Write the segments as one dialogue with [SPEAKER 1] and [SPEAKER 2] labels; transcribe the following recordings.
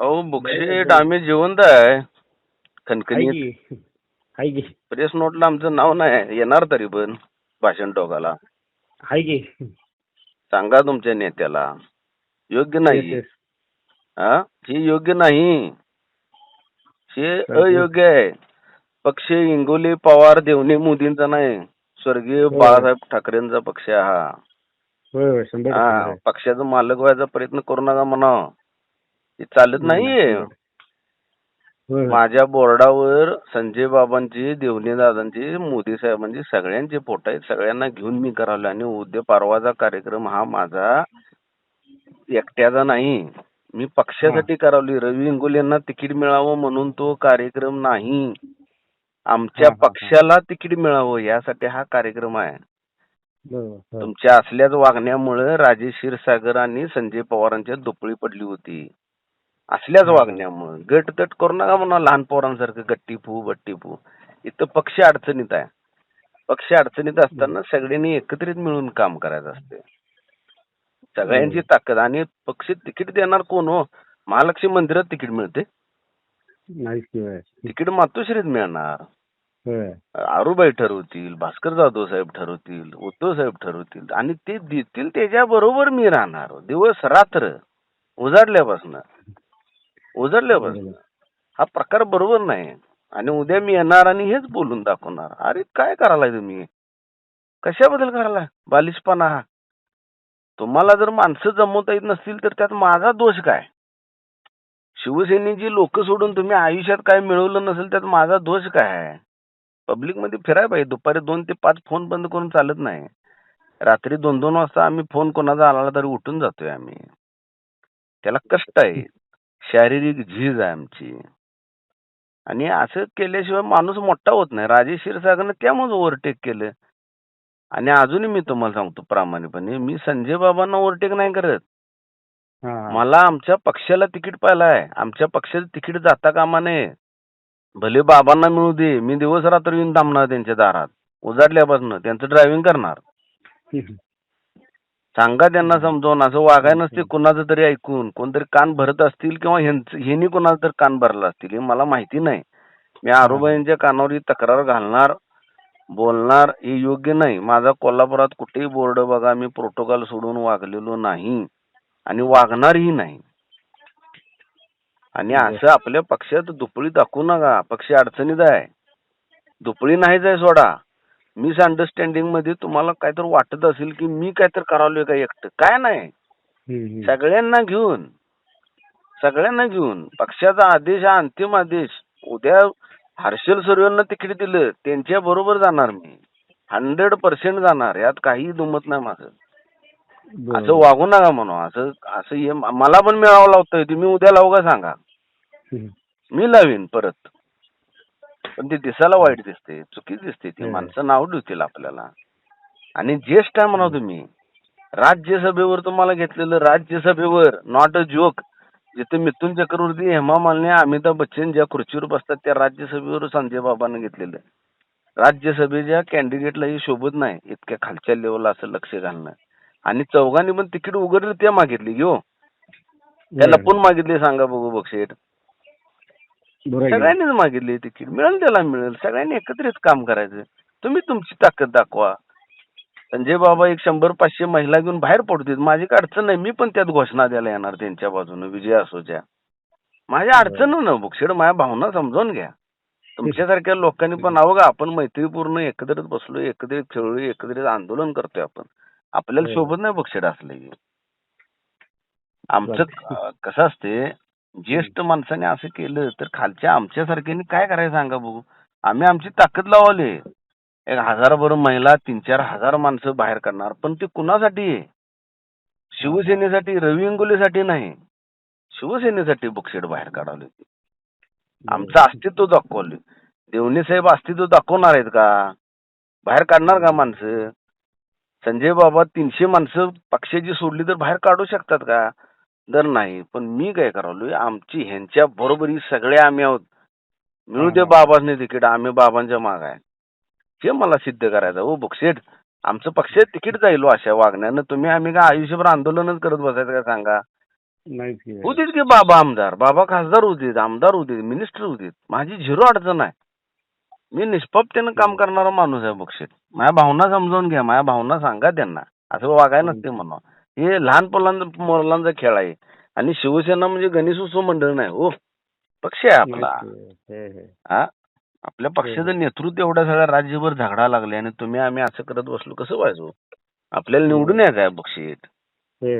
[SPEAKER 1] अहो बुकशेट आम्ही जिवंत आहे.
[SPEAKER 2] हाय
[SPEAKER 1] खणखणीत
[SPEAKER 2] की हाय की.
[SPEAKER 1] प्रेस नोटला आमचं नाव नाही येणार तरी पण भाषण टोकाला.
[SPEAKER 2] हाय की.
[SPEAKER 1] सांगा तुमच्या नेत्याला. योग्य नाही. हा हे योग्य नाही हे अयोग्य आहे. पक्ष इंगोले पवार देवणे मोदींचा नाही. स्वर्गीय
[SPEAKER 2] हो.
[SPEAKER 1] बाळासाहेब ठाकरेंचा पक्ष आहे हा.
[SPEAKER 2] होय होय. शंभर टक्के
[SPEAKER 1] हा
[SPEAKER 2] खरं आहे.
[SPEAKER 1] पक्षाचा मालक व्हायचा प्रयत्न करू नका म्हणा. हे चालत नाहीये.
[SPEAKER 2] होय, होय.
[SPEAKER 1] माझ्या बोर्डावर संजय बाबांची देवणे दादांची मोदी साहेबांची सगळ्यांचे फोटो आहेत. सगळ्यांना घेऊन मी करावले आणि उद्या परवाचा कार्यक्रम हा माझा एकट्याचा नाही. मी पक्षासाठी करावली रवी इंगोलेंना तिकीट मिळावं म्हणून तो कार्यक्रम नाही. आमच्या. पक्षाला तिकीट मिळावं यासाठी हा कार्यक्रम आहे. तुमच्या असल्याच वागण्यामुळे राजेश क्षीरसागर आणि संजय पवारांच्या दुपळी पडली होती. असल्याच. वागण्यामुळे गट तट करू नका म्हणा लहान पोरांसारखं गट्टी फू बट्टी फू. इथं पक्ष अडचणीत आहे. पक्ष अडचणीत असताना सगळ्यांनी एकत्रित मिळून काम करायचं असते सगळ्यांची ताकद आणि पक्ष तिकीट देणार कोण हो? महालक्ष्मी मंदिरात तिकीट मिळते. तिकीट मातोश्रीत मिळणार. आरूबाई ठरवतील भास्कर जाधव साहेब ठरवतील उद्धव साहेब ठरवतील आणि ते देतील त्याच्या बरोबर मी राहणार. दिवस रात्र उजाडल्यापासून. उजाडल्यापासून
[SPEAKER 2] बरोबर.
[SPEAKER 1] हा प्रकार बरोबर नाही. आणि उद्या मी येणार आणि हेच बोलून दाखवणार. अरे काय करायलाय तुम्ही? कशाबद्दल करायलाय बालिशपणा. हा तुम्हाला जर माणसं जमवता येत नसतील तर त्यात माझा दोष काय? शिवसेनेची लोक सोडून तुम्ही आयुष्यात काय मिळवलं नसेल त्यात माझा दोष काय? आहे पब्लिकमध्ये फिराय पाहिजे. दुपारी दोन ते पाच फोन बंद करून चालत नाही. रात्री दोन दोन वाजता आम्ही फोन कोणाचा आला तरी उठून जातोय आम्ही. त्याला कष्ट आहे. शारीरिक झीज आहे आमची. आणि असं केल्याशिवाय माणूस मोठा होत नाही. राजेश क्षीरसागरनं त्यामुळे ओव्हरटेक केलं. आणि अजूनही मी तुम्हाला सांगतो प्रामाणिकपणे मी संजय बाबांना ओव्हरटेक नाही करत. मला आमच्या पक्षाला तिकीट पाहिलं आहे. आमच्या पक्षाचं तिकीट जाता कामा नये. भले बाबांना मिळू दे मी दिवस रात्र येऊन थांबणार त्यांच्या दारात. उजाडल्यापासून त्यांचं ड्रायव्हिंग करणार. सांगा त्यांना समजावून. असं वागाय नसते कुणाचं तरी ऐकून. कोणतरी कान भरत असतील किंवा ह्यांनी कुणाचं तरी कान भरलं असतील हे मला माहिती नाही. मी आरोबाईंच्या कानावर ही तक्रार घालणार बोलणार हे योग्य नाही. माझा कोल्हापुरात कुठेही बोर्ड बघा मी प्रोटोकॉल सोडून वागलेलो नाही आणि वागणारही नाही. आणि असं आपल्या पक्षात दुपळी दाखवू नका. पक्ष अडचणीत आहे. दुपळी नाहीच आहे सोडा. मिस अंडरस्टँडिंगमध्ये तुम्हाला काहीतरी वाटत असेल की मी काहीतरी करावलोय का एकटं काय नाही. सगळ्यांना घेऊन सगळ्यांना घेऊन पक्षाचा आदेश हा अंतिम आदेश उद्या हर्षल सूर्यांना तिकीट दिलं त्यांच्या बरोबर जाणार मी हंड्रेड पर्सेंट जाणार यात काही दुमत नाही माझं. असं वागू नका म्हणून असं असं मला पण मिळावं लावतोय तुम्ही उद्या लावू का सांगा. मी लावीन परत पण ते दिसायला वाईट दिसते चुकीच दिसते ती. माणसं नाव ठेवतील आपल्याला आणि ज्येष्ठ आहे म्हणा तुम्ही राज्यसभेवर तुम्हाला घेतलेलं राज्यसभेवर नॉट अ जोक जिथे मिथुन चक्रवर्ती हेमा मालिनी अमिताभ बच्चन ज्या खुर्चीवर बसतात त्या राज्यसभेवर संजय बाबांना घेतलेलं राज्यसभेच्या कॅन्डिडेटला हे शोभत नाही इतक्या खालच्या लेवलला असं लक्ष घालणं आणि चौघांनी पण तिकीट उघडली त्या मागितली घेऊ त्या
[SPEAKER 2] होय.
[SPEAKER 1] लपून मागितली सांगा बघू बक्षेट? सगळ्यांनीच मागितली तिकीट मिळेल त्याला मिळेल. सगळ्यांनी एकत्रित काम करायचं. तुम्ही तुमची ताकद दाखवा. संजय बाबा एक शंभर पाचशे महिला घेऊन बाहेर पडतील. माझी काय अडचण नाही. मी पण त्यात घोषणा द्यायला येणार त्यांच्या बाजूने. विजय असोच्या. माझ्या अडचण ना बुक्षेड माझ्या भावना समजावून घ्या. तुमच्यासारख्या लोकांनी पण का आपण मैत्रीपूर्ण एकत्रित बसलोय एकत्रित खेळलोय एकत्रित आंदोलन करतोय आपण. आपल्याला. शोभत नाही बुक्षेड असले आमचं कसं असते ज्येष्ठ माणसाने असं केलं तर खालच्या आमच्यासारख्यांनी काय करायचं सांगा बघू? आम्ही आमची ताकद लावली. एक हजारभर महिला तीन चार हजार माणसं बाहेर करणार पण ते कुणासाठी? आहे शिवसेनेसाठी रवी इंगोलेसाठी नाही. शिवसेनेसाठी बुकशेड बाहेर काढवले आमचं अस्तित्व दाखवलं. देवणे साहेब अस्तित्व दाखवणार आहेत का? बाहेर काढणार का माणसं? संजय बाबा तीनशे माणसं पक्षाची सोडली तर बाहेर काढू शकतात का? तर नाही पण मी काय करालोय आमची ह्यांच्या बरोबरी सगळे आम्ही आहोत. मिळू दे
[SPEAKER 2] हा.
[SPEAKER 1] बाबांनी तिकीट आम्ही बाबांच्या माग आहे. हे मला सिद्ध करायचं हो बक्षेट आमचं पक्ष तिकीट जाईल हो अशा वागण्यानं तुम्ही आम्ही का आयुष्यभर आंदोलनच करत बसायचं का सांगा?
[SPEAKER 2] नाहीच की.
[SPEAKER 1] बाबा आमदार बाबा खासदार होते आमदार होते मिनिस्टर होते माझी झिरो अडचण आहे मी निष्पापतेनं काम करणारा माणूस आहे बक्षीत माझ्या भावना समजावून घ्या माझ्या भावना सांगा त्यांना. असं वागाय नसते म्हणा. हे लहान मुलांचा मुलांचा खेळ आहे. आणि शिवसेना म्हणजे गणेश उत्सव मंडळ नाही हो. पक्ष आहे आपला.
[SPEAKER 2] हे
[SPEAKER 1] आपल्या पक्षाचं नेतृत्व एवढ्या सगळ्या राज्यभर झगडा लागले आणि तुम्ही आम्ही असं करत बसलो कसं व्हायचो? आपल्याला निवडून यायचं आहे बक्षीत
[SPEAKER 2] हे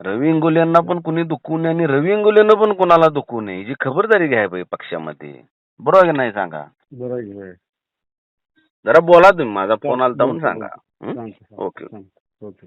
[SPEAKER 1] रवी इंगोलेंना पण कुणी दुखवू नये आणि रवी इंगोलेनं पण कुणाला दुखवू नये जी खबरदारी घ्याय पाहिजे पक्षामध्ये. बरोबर की नाही सांगा?
[SPEAKER 2] बरोबर.
[SPEAKER 1] जरा बोला तुम्ही माझा फोन आलता म्हणून सांगा. ओके.
[SPEAKER 2] ओके.